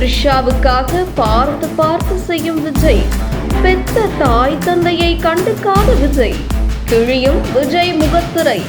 த்ரிஷாவுக்காக பார்த்து பார்த்து செய்யும் விஜய். பெத்த தாய் தந்தையை கண்டுக்காத விஜய். கிழியும் விஜய் முகத்துறை.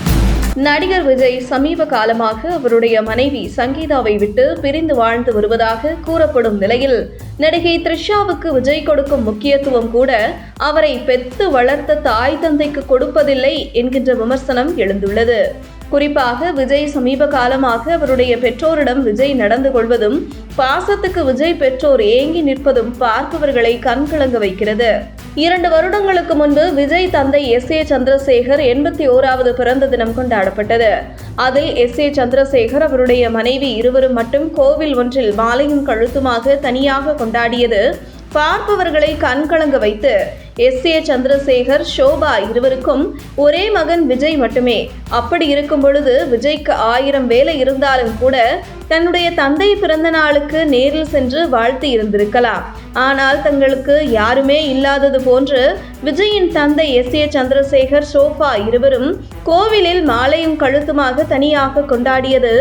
நடிகர் விஜய் சமீப காலமாக அவருடைய மனைவி சங்கீதாவை விட்டு பிரிந்து வாழ்ந்து வருவதாக கூறப்படும் நிலையில் நடிகை த்ரிஷாவுக்கு விஜய் கொடுக்கும் முக்கியத்துவம் கூட அவரை பெத்து வளர்த்த தாய் தந்தைக்கு கொடுப்பதில்லை என்கின்ற விமர்சனம் எழுந்துள்ளது. குறிப்பாக விஜய் சமீப காலமாக அவருடைய பெற்றோரிடம் விஜய் நடந்து கொள்வதும் பாசத்துக்கு விஜய் பெற்றோர் ஏங்கி நிற்பதும் பார்ப்பவர்களை கண்கலங்க வைக்கிறது. இரண்டு வருடங்களுக்கு முன்பு விஜய் தந்தை எஸ். ஏ. சந்திரசேகர் எண்பத்தி ஓராவது பிறந்த தினம் கொண்டாடப்பட்டது. அதில் எஸ். ஏ. சந்திரசேகர் அவருடைய மனைவி இருவரும் மட்டும் கோவில் ஒன்றில் மாலையும் கழுத்துமாக தனியாக கொண்டாடியது பார்ப்பவர்களை கண்கலங்க வைத்து எஸ். ஏ. சந்திரசேகர் ஷோபா இருவருக்கும் ஒரே மகன் விஜய் மட்டுமே. அப்படி இருக்கும் பொழுது விஜய்க்கு ஆயிரம் வேலை இருந்தாலும் கூட தன்னுடைய தந்தை பிறந்த நாளுக்கு நேரில் சென்று வாழ்த்து இருந்திருக்கலாம். ஆனால் தங்களுக்கு யாருமே இல்லாதது போன்று விஜயின் தந்தை எஸ். ஏ. சந்திரசேகர் ஷோபா இருவரும் கோவிலில் மாலையும் கழுத்துமாக தனியாக கொண்டாடியது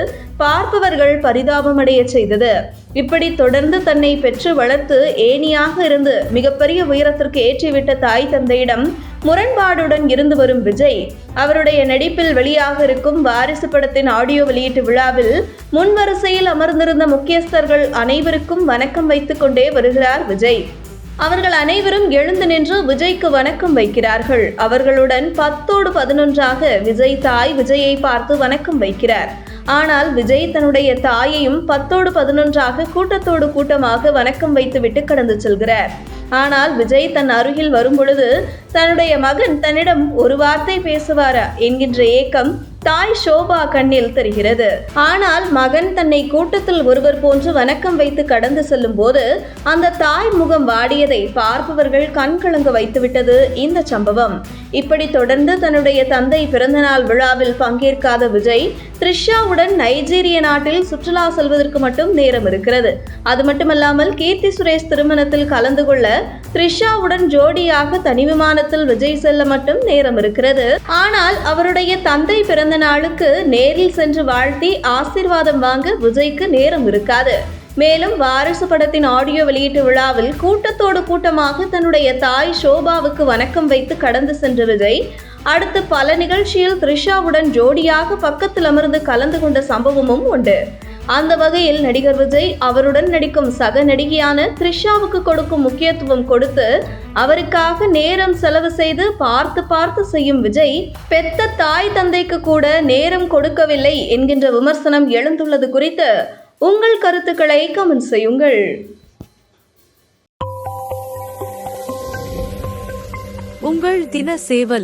பார்ப்பவர்கள் பரிதாபமடைய செய்தது. இப்படி தொடர்ந்து தன்னை பெற்று வளர்த்து ஏனியாக இருந்து மிகப்பெரிய உயரத்திற்கு ஏற்றிவிட்ட தாய் தந்தையிடம் முரண்பாடுடன் இருந்து வரும் விஜய் அவருடைய நடிப்பில் வெளியாக இருக்கும் வாரிசு படத்தின் ஆடியோ வெளியீட்டு விழாவில் முன்வரிசையில் அமர்ந்திருந்த முக்கியஸ்தர்கள் அனைவருக்கும் வணக்கம் வைத்துக் கொண்டே வருகிறார் விஜய். அவர்கள் அனைவரும் எழுந்து நின்று விஜய்க்கு வணக்கம் வைக்கிறார்கள். அவர்களுடன் பத்தோடு பதினொன்றாக விஜய் தாய் விஜயை பார்த்து வணக்கம் வைக்கிறார். ஆனால் விஜய் தன்னுடைய தாயையும் பத்தோடு பதினொன்றாக கூட்டத்தோடு கூட்டமாக வணக்கம் வைத்துவிட்டு கடந்து செல்கிறார். ஆனால் விஜய் தன் அருகில் வரும்பொழுது தன்னுடைய மகன் தன்னிடம் ஒரு வார்த்தை பேசுவாரா என்கின்ற ஏக்கம் தாய் ஷோபா கண்ணில் தெரிகிறது. ஆனால் மகன் தன்னை கூட்டத்தில் ஒருவர் போன்று வணக்கம் வைத்து கடந்து செல்லும் போது அந்த தாய் முகம் வாடியதை பார்ப்பவர்கள் கண்கலங்க வைத்துவிட்டது இந்த சம்பவம். இப்படி தொடர்ந்து தன்னுடைய தந்தை பிறந்தநாள் விழாவில் பங்கேற்காத விஜய் த்ரிஷாவுடன் நைஜீரிய நாட்டில் சுற்றுலா செல்வதற்கு மட்டும் நேரம் இருக்கிறது. அது மட்டுமல்லாமல் கீர்த்தி சுரேஷ் திருமணத்தில் கலந்து கொள்ள த்ரிஷாவுடன் ஜோடியாக தனி விமானத்தில் விஜய் செல்ல மட்டும் நேரம் இருக்கிறது. ஆனால் அவருடைய தந்தை பிறந்த நாளுக்கு நேரில் சென்று வாழ்த்தி ஆசீர்வாதம் வாங்க விஜய்க்கு நேரம் இருக்காது. மேலும் வாரிசு படத்தின் ஆடியோ வெளியீட்டு விழாவில் கூட்டத்தோடு கூட்டமாக தன்னுடைய தாய் ஷோபாவுக்கு வணக்கம் வைத்து கடந்து சென்ற விஜய் அடுத்து பல நிகழ்ச்சியில் த்ரிஷாவுடன் ஜோடியாக பக்கத்தில் அமர்ந்து கலந்து கொண்ட சம்பவமும் உண்டு. அந்த வகையில் நடிகர் விஜய் அவருடன் நடிக்கும் சக நடிகையான த்ரிஷாவுக்கு கொடுக்கும் முக்கியத்துவம் கொடுத்து அவருக்காக நேரம் செலவு செய்து பார்த்து பார்த்து செய்யும் விஜய் பெத்த தாய் தந்தைக்கு கூட நேரம் கொடுக்கவில்லை என்கின்ற விமர்சனம் எழுந்துள்ளது குறித்து உங்கள் கருத்துக்களை கமெண்ட் செய்யுங்கள். உங்கள் தின சேவல்